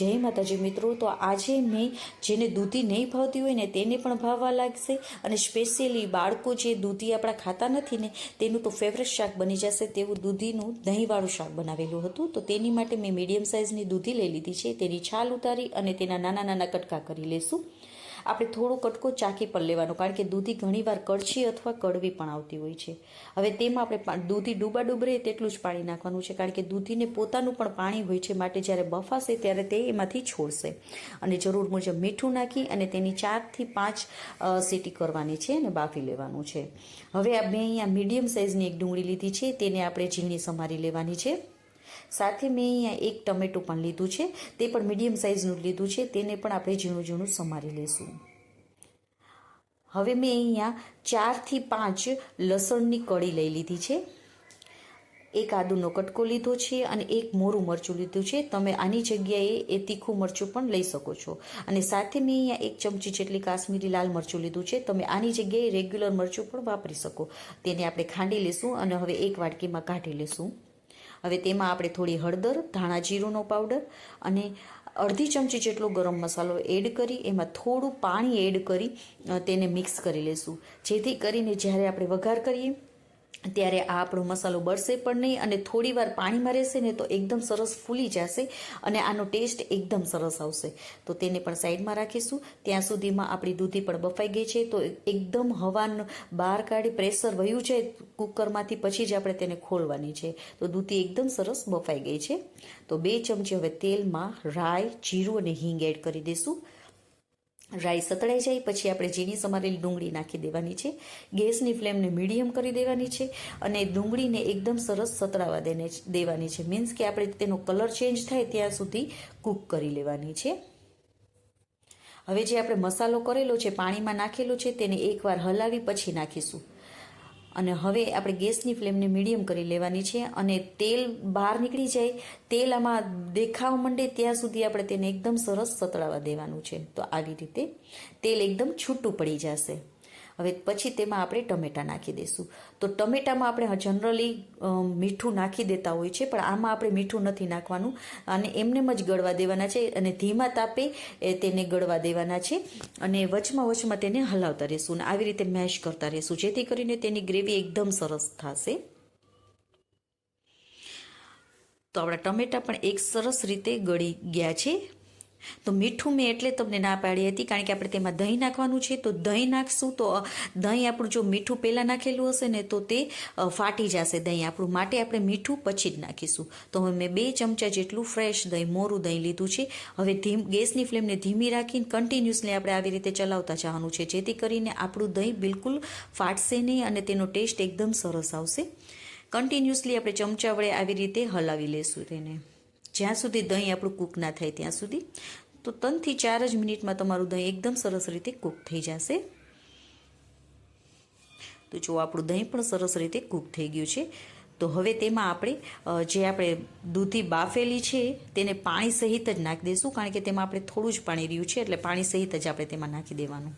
જય માતાજી મિત્રો, તો આજે મેં જેને દૂધી નહીં ભાવતી હોય ને તેને પણ ભાવવા લાગશે અને સ્પેશિયલી બાળકો જે દૂધી આપણા ખાતા નથી ને, તેનું તો ફેવરેટ શાક બની જશે તેવું દૂધીનું દહીંવાળું શાક બનાવેલું હતું. તો તેની માટે મેં મીડિયમ સાઇઝની દૂધી લઈ લીધી છે, તેની છાલ ઉતારી અને તેના નાના નાના કટકા કરી લેશું. આપણે થોડો કટકો ચાકી પર લેવાનો, કારણ કે દૂધી ઘણીવાર કડછી અથવા કડવી પણ આવતી હોય છે. હવે તેમાં આપણે દૂધી ડૂબા ડૂબરે તેટલું જ પાણી નાખવાનું છે, કારણ કે દૂધીને પોતાનું પણ પાણી હોય છે માટે જ્યારે બફાશે ત્યારે તે એમાંથી છોડશે. અને જરૂર મુજબ મીઠું નાખી અને તેની ચારથી પાંચ સીટી કરવાની છે અને બાફી લેવાનું છે. હવે મેં અહીંયા મીડિયમ સાઇઝની એક ડુંગળી લીધી છે, તેને આપણે ઝીણી સમારી લેવાની છે. સાથે મેં અહીંયા એક ટમેટું પણ લીધું છે. તે પણ મીડિયમ સાઇઝનું લીધું છે. તેને પણ આપણે ઝીણું ઝીણું સમારી લઈશું હવે મેં અહીંયા ચારથી પાંચ લસણની કળી લઈ લીધી છે. એક આદુનો કટકો લીધો છે અને એક મોરું મરચું લીધું છે. તમે આની જગ્યાએ એ તીખું મરચું પણ લઈ શકો છો. અને સાથે મેં અહીંયા એક ચમચી જેટલી કાશ્મીરી લાલ મરચું લીધું છે. તમે આની જગ્યાએ રેગ્યુલર મરચું પણ વાપરી શકો. તેને આપણે ખાંડી લેશું અને હવે એક વાટકીમાં કાઢી લેશું. હવે તેમાં આપણે થોડી હળદર ધાણા જીરુંનો પાવડર અને અડધી ચમચી જેટલો ગરમ મસાલો એડ કરી, એમાં થોડું પાણી એડ કરી તેને મિક્સ કરી લેશું. જેથી કરીને જ્યારે આપણે વઘાર કરીએ ત્યારે આ આપણો મસાલો બળશે પણ નહીં અને થોડી વાર પાણીમાં રહેશે ને તો એકદમ સરસ ફૂલી જશે અને આનો ટેસ્ટ એકદમ સરસ આવશે. તો તેને પણ સાઈડમાં રાખીશું. ત્યાં સુધીમાં આપણી દૂધી પણ બફાઈ ગઈ છે. તો એકદમ હવાનું બહાર કાઢી પ્રેશર વહ્યું છે કુકરમાંથી પછી જ આપણે તેને ખોલવાની છે. તો દૂધી એકદમ સરસ બફાઈ ગઈ છે. તો બે ચમચી હવે તેલમાં રાઈ, જીરું અને હિંગ એડ કરી દઈશું. રાઈ સતળાઈ જાય, પછી આપણે ઝીણી સમારેલી ડુંગળી નાખી દેવાની છે. ગેસની ફ્લેમને મીડિયમ કરી દેવાની છે અને ડુંગળીને એકદમ સરસ સતળાવા દેને દેવાની છે. મીન્સ કે આપણે તેનો કલર ચેન્જ થાય ત્યાં સુધી કૂક કરી લેવાની છે. હવે જે આપણે મસાલો કરેલો છે, પાણીમાં નાખેલો છે, તેને એકવાર હલાવી પછી નાખીશું. અને હવે આપણે ગેસની ફ્લેમને મીડિયમ કરી લેવાની છે અને તેલ બહાર નીકળી જાય, તેલ આમાં દેખાવ માંડે ત્યાં સુધી આપણે તેને એકદમ સરસ સતળાવા દેવાનું છે. તો આવી રીતે તેલ એકદમ છૂટું પડી જશે. હવે પછી તેમાં આપણે ટમેટાં નાખી દઈશું. તો ટમેટામાં આપણે જનરલી મીઠું નાખી દેતા હોય છે, પણ આમાં આપણે મીઠું નથી નાખવાનું. અને એમનેમ જ ગળવા દેવાના છે અને ધીમા તાપે તેને ગળવા દેવાના છે અને વચમાં વચમાં તેને હલાવતા રહેશું અને આવી રીતે મેશ કરતા રહેશું, જેથી કરીને તેની ગ્રેવી એકદમ સરસ થશે. તો આપણા ટમેટાં પણ એક સરસ રીતે ગળી ગયા છે. તો મીઠું મેં એટલે તમને ના પાડી હતી, કારણ કે આપણે તેમાં દહીં નાખવાનું છે. તો દહીં નાખશું, તો દહીં આપણું જો મીઠું પહેલાં નાખેલું હશે ને, તો તે ફાટી જશે દહીં આપણું માટે. આપણે મીઠું પછી જ નાખીશું. તો હવે મેં બે ચમચા જેટલું ફ્રેશ દહીં, મોરું દહીં લીધું છે. હવે ધીમ, ગેસની ફ્લેમને ધીમી રાખીને કન્ટિન્યુઅસલી આપણે આવી રીતે ચલાવતા જવાનું છે, જેથી કરીને આપણું દહીં બિલકુલ ફાટશે નહીં અને તેનો ટેસ્ટ એકદમ સરસ આવશે. કન્ટિન્યુઅસલી આપણે ચમચા વડે આવી રીતે હલાવી લેશું તેને. જ્યાં સુધી દહીં આપણું કૂક ના થાય ત્યાં સુધી. તો ત્રણથી ચાર જ મિનિટમાં તમારું દહીં એકદમ સરસ રીતે કૂક થઈ જશે. તો જો આપણું દહીં પણ સરસ રીતે કૂક થઈ ગયું છે, તો હવે તેમાં આપણે જે આપણે દૂધી બાફેલી છે, તેને પાણી સહિત જ નાખી દઈશું, કારણ કે તેમાં આપણે થોડું જ પાણી રહ્યું છે, એટલે પાણી સહિત જ આપણે તેમાં નાખી દેવાનું.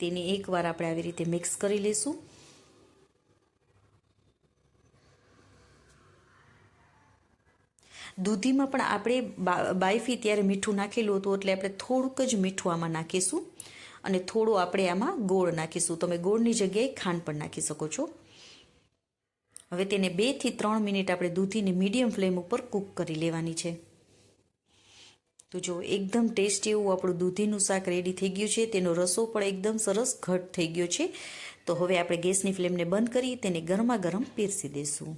તેને એકવાર આપણે આવી રીતે મિક્સ કરી લઈશું. દૂધીમાં પણ આપણે બાયફી ત્યારે મીઠું નાખેલું હતું, એટલે આપણે થોડુંક જ મીઠું આમાં નાખીશું અને થોડું આપણે આમાં ગોળ નાખીશું. તમે ગોળની જગ્યાએ ખાંડ પણ નાખી શકો છો. હવે તેને બેથી ત્રણ મિનિટ આપણે દૂધીને મીડિયમ ફ્લેમ ઉપર કૂક કરી લેવાની છે. તો જો એકદમ ટેસ્ટી એવું આપણું દૂધીનું શાક રેડી થઈ ગયું છે, તેનો રસો પણ એકદમ સરસ ઘટ થઈ ગયો છે. તો હવે આપણે ગેસની ફ્લેમને બંધ કરી તેને ગરમા ગરમ પીરસી દઈશું.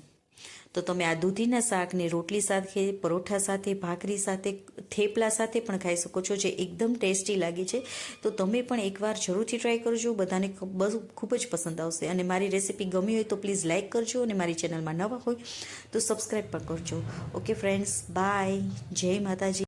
તો તમે આ દૂધીના શાકને રોટલી સાથે, પરોઠા સાથે, ભાખરી સાથે, થેપલા સાથે પણ ખાઈ શકો છો, જે એકદમ ટેસ્ટી લાગે છે. તો તમે પણ એકવાર જરૂરથી ટ્રાય કરજો, બધાને ખૂબ જ પસંદ આવશે. અને મારી રેસીપી ગમી હોય તો પ્લીઝ લાઇક કરજો અને મારી ચેનલમાં નવા હોય તો સબસ્ક્રાઈબ પણ કરજો. ઓકે ફ્રેન્ડ્સ બાય જય માતાજી.